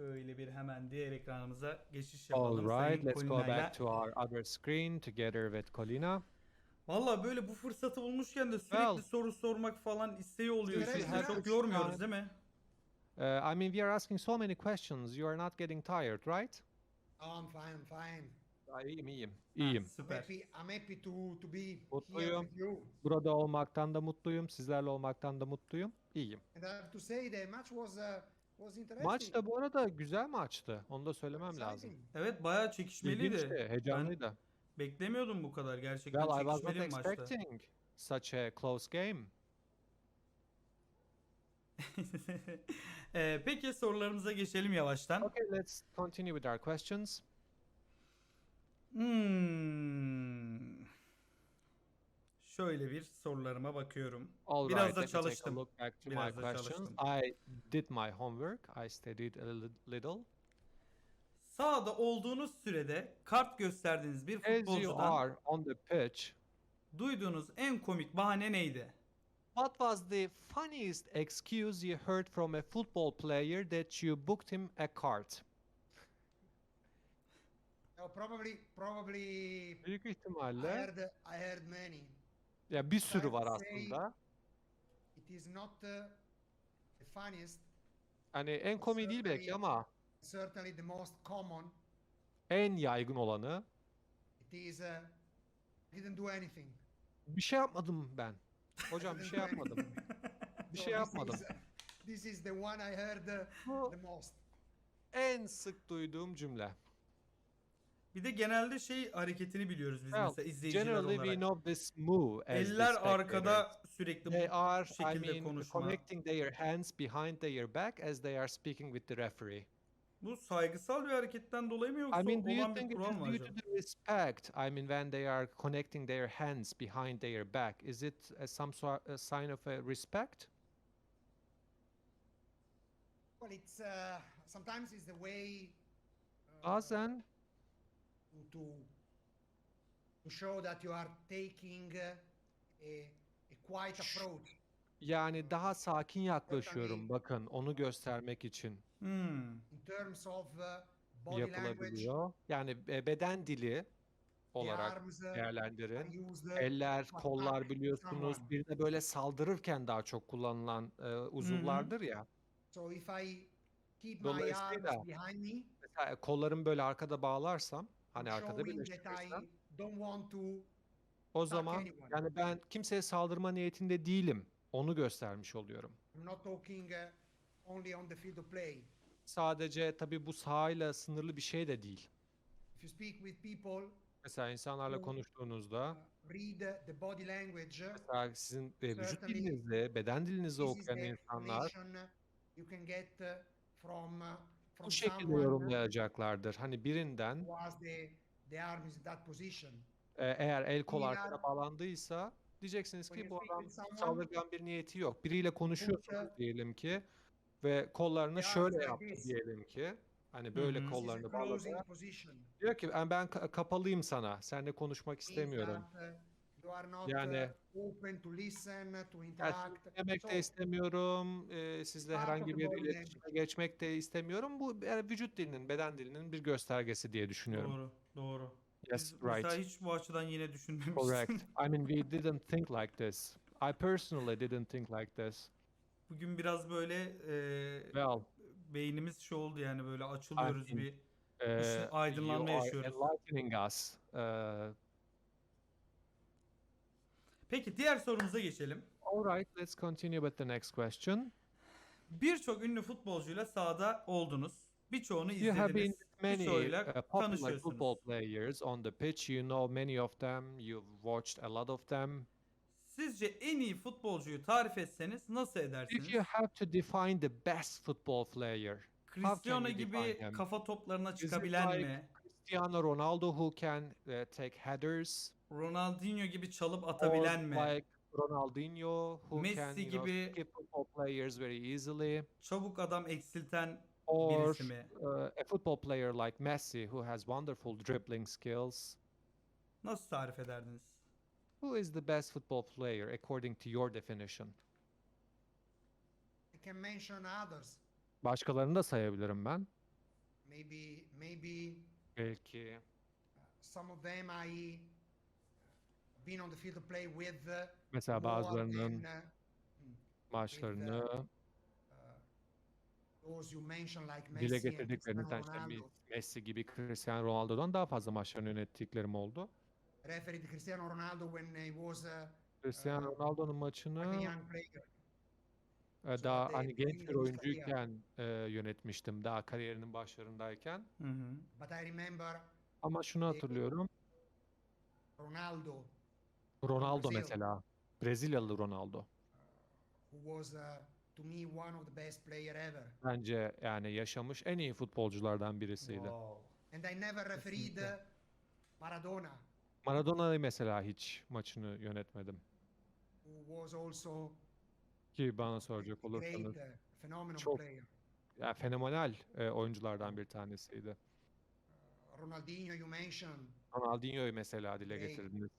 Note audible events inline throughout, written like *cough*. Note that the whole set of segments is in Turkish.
Şöyle bir hemen diğer ekranımıza geçiş All yapalım. right, Sayın let's go back to our other screen together with Colina. Valla böyle bu fırsatı bulmuşken de sürekli Well, soru sormak falan isteği oluyor. Sizi direkt çok yormuyoruz değil mi? Uh, I mean, we are asking so many questions. You are not getting tired, right? Oh, I'm fine, I'm fine. İyiyim, iyiyim. İyiyim. Ha, I'm süper. happy, I'm happy to, to be here Mutluyum. with you. Burada olmaktan da mutluyum. Sizlerle olmaktan da mutluyum. İyiyim. And I have to say the match was uh. Maç da bu arada güzel maçtı. Onu da söylemem lazım. Evet bayağı çekişmeliydi. İlginçti, heyecanlıydı. Ben beklemiyordum bu kadar gerçekten Well, I was not çekişmeli bir maçtı. expecting such a close game. *laughs* Ee, peki sorularımıza geçelim yavaştan. Okay, let's continue with our questions. Hmm. Şöyle bir sorularıma bakıyorum. All Biraz right, da çalıştım. look back to Biraz my da questions. çalıştım. I did my homework. I studied a li- little. Sağda olduğunuz sürede kart gösterdiğiniz bir As you futbolcudan are on the pitch, duyduğunuz en komik bahane neydi? what was the funniest excuse you heard from a football player that you booked him a card? Oh, probably, probably. Büyük I ihtimalle heard, I heard many. Ya bir sürü var aslında. It is not uh, the funniest, Hani en komik değil belki ama certainly the most common. en yaygın olanı It is. Uh, didn't do anything. bir şey yapmadım ben. Hocam bir şey *laughs* yapmadım. Bir şey yapmadım. is, uh, this is the one I heard uh, Bu the most. en sık duyduğum cümle. Bir de genelde şey hareketini biliyoruz biz Well, mesela izleyiciler generally we olarak. know this move as the Eller spectators. arkada sürekli They bu are, I şekilde mean, konuşma. connecting their hands behind their back as they are speaking with the referee. Bu saygısal bir hareketten dolayı mı yoksa I mean, do you olan bir think it kural is mı due acaba? to the respect? I mean, when they are connecting their hands behind their back, is it uh, some sort a sign of a respect? Well, it's uh, sometimes it's the way uh, Bazen to, to show that you are taking uh, a a quiet approach. yani daha sakin yaklaşıyorum. Bakın, onu göstermek için Hmm. in terms of uh, body language. yapılabiliyor. Yani e, beden dili olarak arms, uh, değerlendirin. are used, uh, Eller, to kollar attack biliyorsunuz someone. birine böyle saldırırken daha çok kullanılan e, uzuvlardır ya. So if I keep my Dolayısıyla- arms behind me, Mesela kollarımı böyle arkada bağlarsam, hani arkada to o zaman yani ben kimseye saldırma niyetinde değilim. Onu göstermiş oluyorum. Sadece tabii bu sahayla sınırlı bir şey de değil. Mesela insanlarla konuştuğunuzda uh, mesela sizin e, vücut dilinizi, beden is okuyan insanlar bu şekilde yorumlayacaklardır. Hani birinden e, eğer el kol arkada bağlandıysa diyeceksiniz ki bu adam saldırgan bir niyeti yok. Biriyle konuşuyorsunuz diyelim ki ve kollarını şöyle yaptı diyelim ki. Hani böyle kollarını bağladı. Diyor ki ben, ben ka- kapalıyım sana. Seninle konuşmak istemiyorum. That, you are not Yani- uh, open to listen, to Yani interact. demek So, de istemiyorum. e, sizle herhangi bir iletişime geçmek de istemiyorum. Bu yani vücut dilinin, beden dilinin bir göstergesi diye düşünüyorum. Doğru, doğru. Yes, Biz mesela right. hiç bu açıdan yine düşünmemiştim. Correct. I mean, we didn't think like this. I personally didn't think like this. Bugün biraz böyle e, Well, beynimiz şey oldu yani böyle açılıyoruz I mean, bir. uh, İşte aydınlanma you are yaşıyoruz. enlightening us. Uh, Peki diğer sorumuza geçelim. all right, let's continue with the next question. Birçok ünlü futbolcuyla sahada oldunuz. Birçoğunu You have been izlediniz. with many Birçoğuyla uh, popular tanışıyorsunuz. football players on the pitch. You know many of them. You've watched a lot of them. Sizce en iyi futbolcuyu tarif etseniz nasıl edersiniz? If you have to define the best football player, how can Cristiano you gibi him? kafa toplarına Is it çıkabilen like mi? Cristiano Ronaldo who can uh, take headers? Ronaldinho gibi çalıp atabilen mi? like Ronaldinho who Messi can you know, gibi- skip football players very easily? Çabuk adam eksilten Or birisi mi? uh, a football player like Messi who has wonderful dribbling skills? Nasıl tarif ederdiniz? Who is the best football player according to your definition? I can mention others. Başkalarını da sayabilirim ben. maybe maybe Belki some of them I been on the field to play with uh, mesela more bazılarının than, uh, uh, those you mentioned like dile Messi and getirdiklerinden Cristiano işte Ronaldo. Messi gibi Cristiano Ronaldo'dan daha fazla maçlarını yönettiklerim oldu. Cristiano Ronaldo when he was uh, Cristiano Ronaldo'nun a maçını young player. E, so daha hani genç bir oyuncuyken e, yönetmiştim daha kariyerinin başlarındayken. Hı hı. But I remember Ama şunu Ee, hatırlıyorum. Ronaldo, Ronaldo Brazil. mesela. Brezilyalı Ronaldo. who was uh, to me one of the best player ever. Bence yani yaşamış en iyi futbolculardan birisiydi. Wow. And I never refereed uh, Maradona, Maradona'yı mesela hiç maçını yönetmedim. who was also Ki bana soracak great, olursanız phenomenal çok- player. yani fenomenal e, oyunculardan bir tanesiydi. Uh, Ronaldinho, you mentioned. Ronaldinho'yu mesela dile Great. getirdiniz.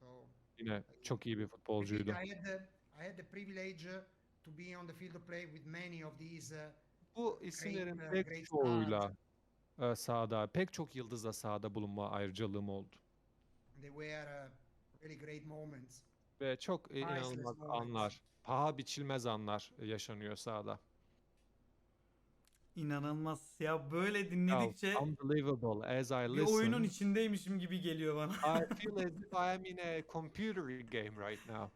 So Yine çok iyi bir I think futbolcuydu. I had the, I had the privilege uh, to be on the field to play with many of these uh, Bu isimlerin uh, pek great çoğuyla e, sahada, pek çok yıldızla sahada bulunma ayrıcalığım oldu. they were uh, really great moments. Ve çok e, inanılmaz moments. anlar, paha biçilmez anlar e, yaşanıyor sahada. İnanılmaz. Ya böyle dinledikçe unbelievable as I bir oyunun listen. içindeymişim gibi geliyor bana. I *laughs* feel as if I am in a computer game right now.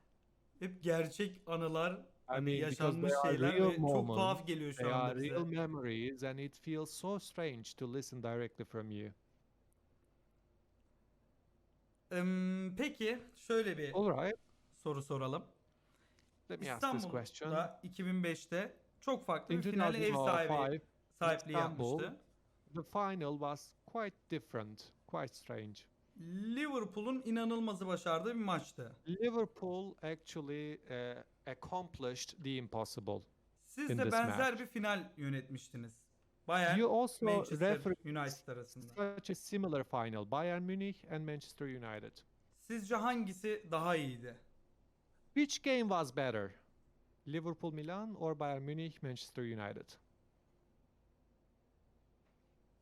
Hep gerçek anılar, hani mean, because yaşanmış they are şeyler real ve çok moments, tuhaf geliyor şu They anda are bize. real memories and it feels so strange to listen directly from you. Em, peki şöyle bir All right, soru soralım. let me ask this question. İstanbul'da 2005'te çok farklı In bir finale ev sahibi 2005, sahipliği yapmıştı. the final was quite different, quite strange. Liverpool'un inanılmazı başardığı bir maçtı. Liverpool actually uh, accomplished the impossible. Siz In de this benzer match. bir final yönetmiştiniz. Bayern You also Manchester United arasında. such a similar final, Bayern Munich and Manchester United. Sizce hangisi daha iyiydi? Which game was better? Liverpool Milan or Bayern Munich Manchester United?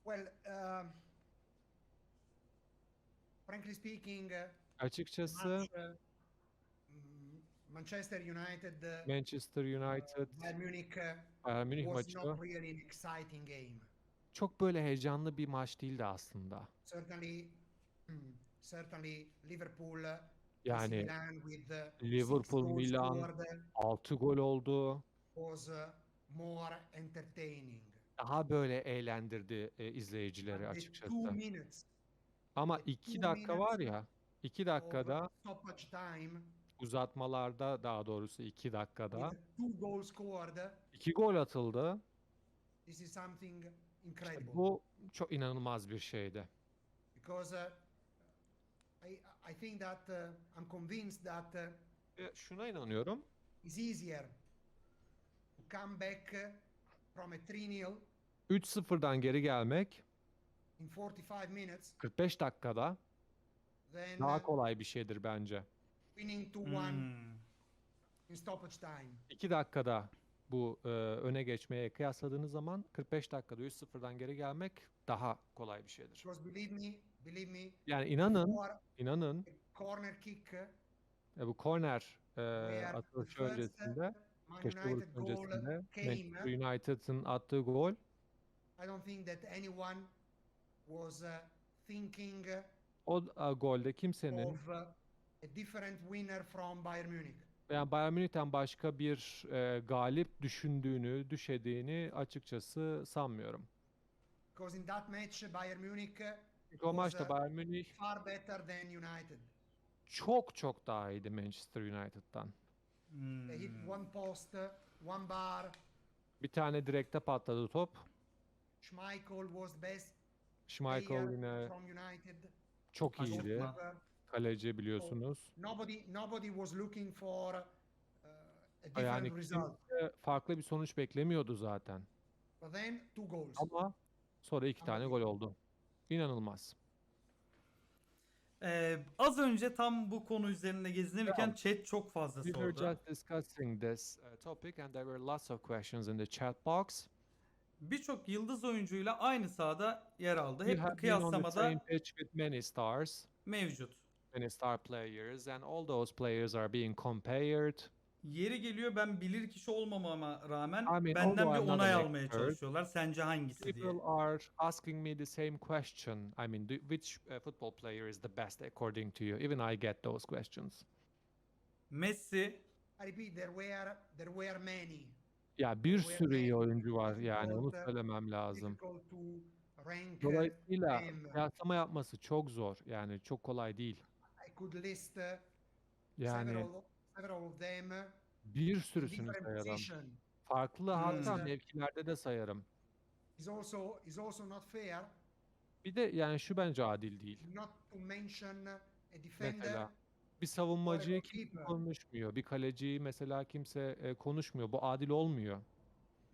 Well, um, frankly speaking, uh, Açıkçası match, uh, mm, Manchester United, uh, Manchester United Bayern Munich uh, Bayern Münih was maçı not really an exciting game. çok böyle heyecanlı bir maç değildi aslında. Certainly, mm, certainly Liverpool, uh, Yani Liverpool, Milan scored, uh, 6 gol oldu. uh. Daha böyle eğlendirdi e, izleyicileri açıkçası. Ama the 2 two dakika var ya 2 of dakikada uzatmalarda daha doğrusu 2 dakikada with two goals scored, 2 gol atıldı. İşte bu çok inanılmaz bir şeydi. because uh, I, I think that uh, I'm convinced that uh, E, şuna inanıyorum. it's easier to come back uh, from a 3-0 3-0'dan geri gelmek in 45 minutes 45 dakikada than daha uh, kolay bir şeydir bence. winning 2-1 Hmm. in stoppage time. 2 dakikada bu e, öne geçmeye kıyasladığınız zaman 45 dakikada 3-0'dan geri gelmek daha kolay bir şeydir. Because believe me, believe me, Yani inanın, inanın corner kick uh, e, bu korner e, atılışı uh, öncesinde, köşe vuruş öncesinde came, Manchester United'ın attığı gol I don't think that anyone was uh, thinking uh, o e, golde kimsenin of uh, a different winner from Bayern Munich. yani Bayern Münih'ten başka bir e, galip düşündüğünü, düşediğini açıkçası sanmıyorum. Because in that match, Bayern Munich uh, Çünkü o maçta Bayern Münih far better than United. çok çok daha iyiydi Manchester United'dan. They hit Hmm. one post, one bar. Bir tane direkte patladı top. Schmeichel was best Schmeichel yine from United. çok iyiydi. Kaleci biliyorsunuz. nobody, nobody was looking for uh, a different Yani result. kimse farklı bir sonuç beklemiyordu zaten. But then two goals. Ama sonra iki tane gol oldu. İnanılmaz. Ee, az önce tam bu konu üzerinde gezinirken chat çok fazla We were sordu. just discussing this uh, topic and there were lots of questions in the chat box. birçok yıldız oyuncuyla aynı sahada yer aldı. Hep same kıyaslamada many stars, mevcut. many star players, and all those players are being compared. Yeri geliyor ben bilir kişi olmamama rağmen I mean, benden although bir I'm not onay an almaya expert, çalışıyorlar. Sence hangisi diye. People are asking me the same question. I mean, do, which uh, football player is the best according to you? Even I get those questions. Messi, I repeat, there were there were many. Ya bir sürü iyi oyuncu var yani onu söylemem lazım. Difficult to rank. uh, Dolayısıyla them. kıyaslama yapması çok zor. Yani çok kolay değil. I could list uh, Yani several, several of them bir sürüsünü different sayarım. position. Farklı hatta Hmm. mevkilerde de sayarım. Is also is also not fair Bir de yani şu bence adil değil. not to mention a defender Mesela bir savunmacıyı goalkeeper. kimse konuşmuyor. Bir kaleciyi mesela kimse e, konuşmuyor. Bu adil olmuyor.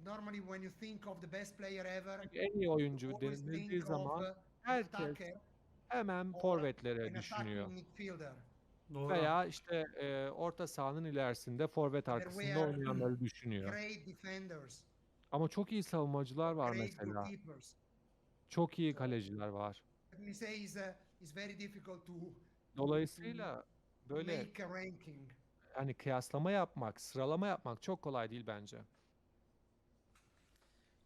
Normally, when you think of the best player ever, Çünkü en iyi oyuncu always denildiği think of zaman uh, an herkes attacker hemen or forvetlere an düşünüyor. attacking midfielder. Doğru. Veya işte e, orta sahanın ilerisinde forvet arkasında oynayanları düşünüyor. Great defenders, Ama çok iyi savunmacılar var great mesela. goalkeepers. Çok iyi kaleciler var. Let me say, is uh, is very difficult to Dolayısıyla böyle make a ranking. hani kıyaslama yapmak, sıralama yapmak çok kolay değil bence.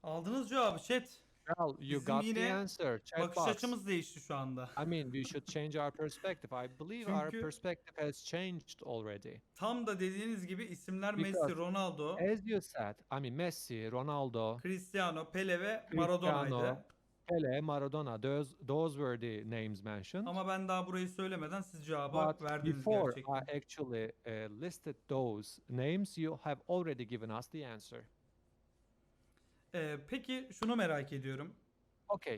Aldınız cevabı chat. Well, you Bizim got the yine answer. Chat Bakış box. açımız değişti şu anda. I mean, we should change our perspective. I believe our Çünkü- perspective has changed already. Tam da dediğiniz gibi isimler Because- Messi, Ronaldo, As you said, I mean Messi, Ronaldo, Cristiano, Pele ve Cristiano, Maradona'ydı. Pele, Maradona, those those were the names mentioned. Ama ben daha burayı söylemeden siz cevabı But verdiniz before gerçekten. I actually uh, listed those names, you have already given us the answer. Ee, peki şunu merak ediyorum. Okay.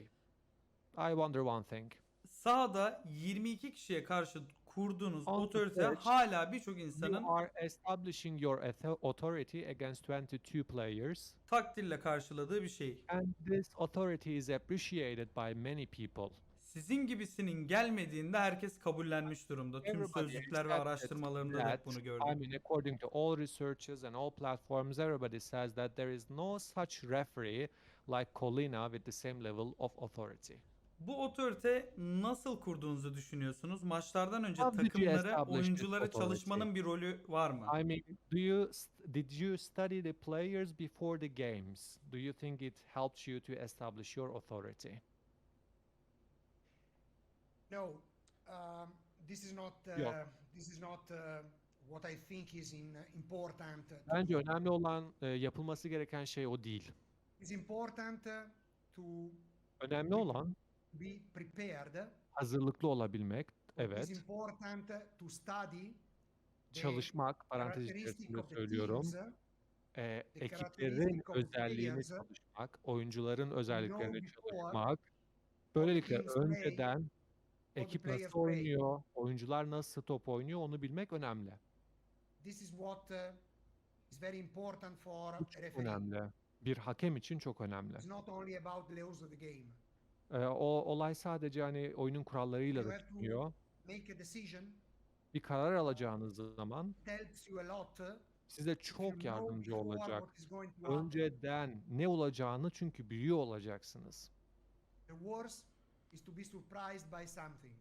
I wonder one thing. Sahada 22 kişiye karşı kurduğunuz On the otorite pitch, hala birçok insanın You are establishing your author- authority against 22 players, takdirle karşıladığı bir şey. and this authority is appreciated by many people. Sizin gibisinin gelmediğinde herkes kabullenmiş durumda. Tüm Everybody sözlükler ve accepted araştırmalarımda da hep that. bunu I gördüm. mean, according to all researchers and all platforms, everybody says that there is no such referee like Colina with the same level of authority. Bu otorite nasıl kurduğunuzu düşünüyorsunuz? Maçlardan önce How did you takımları, establish this oyuncuları authority? çalışmanın bir rolü var mı? I mean, do you st- did you study the players before the games? Do you think it helps you to establish your authority? No, um, this is not. Uh, Yok. This is not uh, what I think is in, uh, important. to Bence önemli olan e, yapılması gereken şey o değil. It's important uh, to Önemli olan be prepared. hazırlıklı olabilmek. It's Evet. important uh, to study the Çalışmak parantez characteristic içerisinde of the söylüyorum. teams, uh, E, ekiplerin characteristic of özelliğini players, çalışmak, oyuncuların özelliklerini before çalışmak. Böylelikle teams play, önceden ekip nasıl oynuyor, oyuncular nasıl top oynuyor onu bilmek önemli. This is what uh, is very important for çok referee. önemli. Bir hakem için çok önemli. It's not only about the of the game. E, o olay sadece hani oyunun kurallarıyla You da çıkmıyor. make a decision. Bir karar alacağınız zaman It helps you a lot. uh, size çok yardımcı olacak. Önceden ne olacağını çünkü biliyor olacaksınız. The worst is to be surprised by something.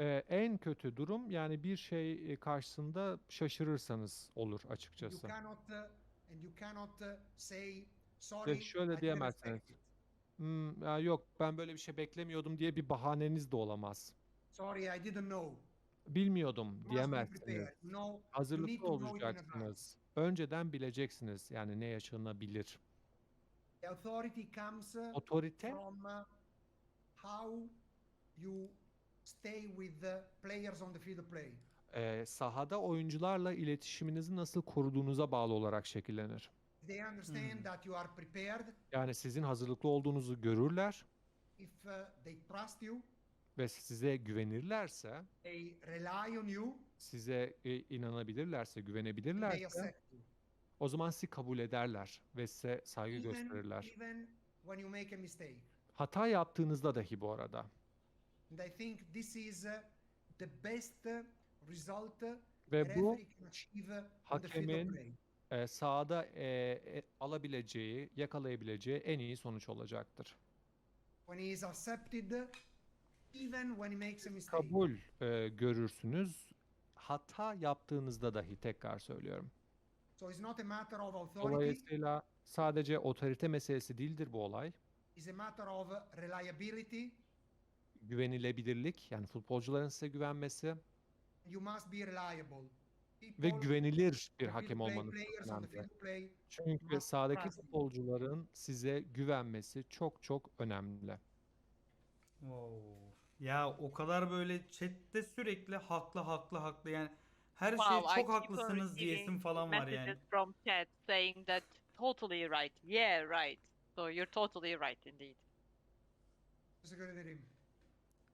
Ee, en kötü durum yani bir şey e, karşısında şaşırırsanız olur You açıkçası. cannot uh, and you cannot uh, say Ve sorry. şöyle I didn't diyemezsiniz. Hmm, ya yok ben böyle bir şey beklemiyordum diye bir bahaneniz de olamaz. Sorry, I didn't know. Bilmiyordum You diyemezsiniz. No, you Hazırlıklı olacaksınız. Önceden bileceksiniz yani ne yaşanabilir. The authority comes uh, Otorite from how you stay with the players on the field of play. e, sahada oyuncularla iletişiminizi nasıl koruduğunuza bağlı olarak şekillenir. They understand Hmm. that you are prepared. Yani sizin hazırlıklı olduğunuzu görürler If uh, they trust you, ve size güvenirlerse, they rely on you, size e, inanabilirlerse, they güvenebilirlerse accept you. o zaman sizi kabul ederler ve size saygı Even, gösterirler. even when you make a mistake. Hata yaptığınızda dahi bu arada. And I think this is uh, the best uh, result uh, Ve bu hakemin e, sahada e, e, alabileceği, yakalayabileceği en iyi sonuç olacaktır. when he is accepted, even when he makes a mistake. Kabul e, görürsünüz. Hata yaptığınızda dahi tekrar söylüyorum. So it's not a matter of authority, Dolayısıyla sadece otorite meselesi değildir bu olay. İt's a matter of reliability. Güvenilebilirlik yani futbolcuların size güvenmesi You must be reliable. ve güvenilir bir hakem olmanız önemli. Çünkü sahadaki futbolcuların size güvenmesi çok çok önemli. Wow. Ya o kadar böyle chatte sürekli haklı haklı haklı yani her Wow, şey I çok on haklısınız diyesim falan var yani. messages from chat saying that totally right. Yeah, right. So you're totally right indeed. Teşekkür ederim.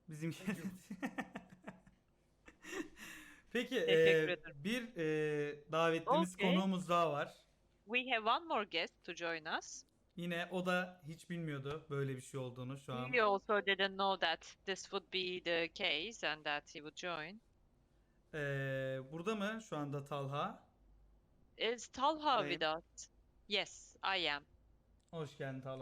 Bizim Thank you. *laughs* Peki Teşekkür e, ederim. bir e, davetlimiz Okay. konuğumuz daha var. We have one more guest to join us. Yine o da hiç bilmiyordu böyle bir şey olduğunu şu an. He also didn't know that this would be the case and that he would join. E, burada mı şu anda Talha? Is Talha Buradayım. with us? Yes, I am. Hoş geldin Talha.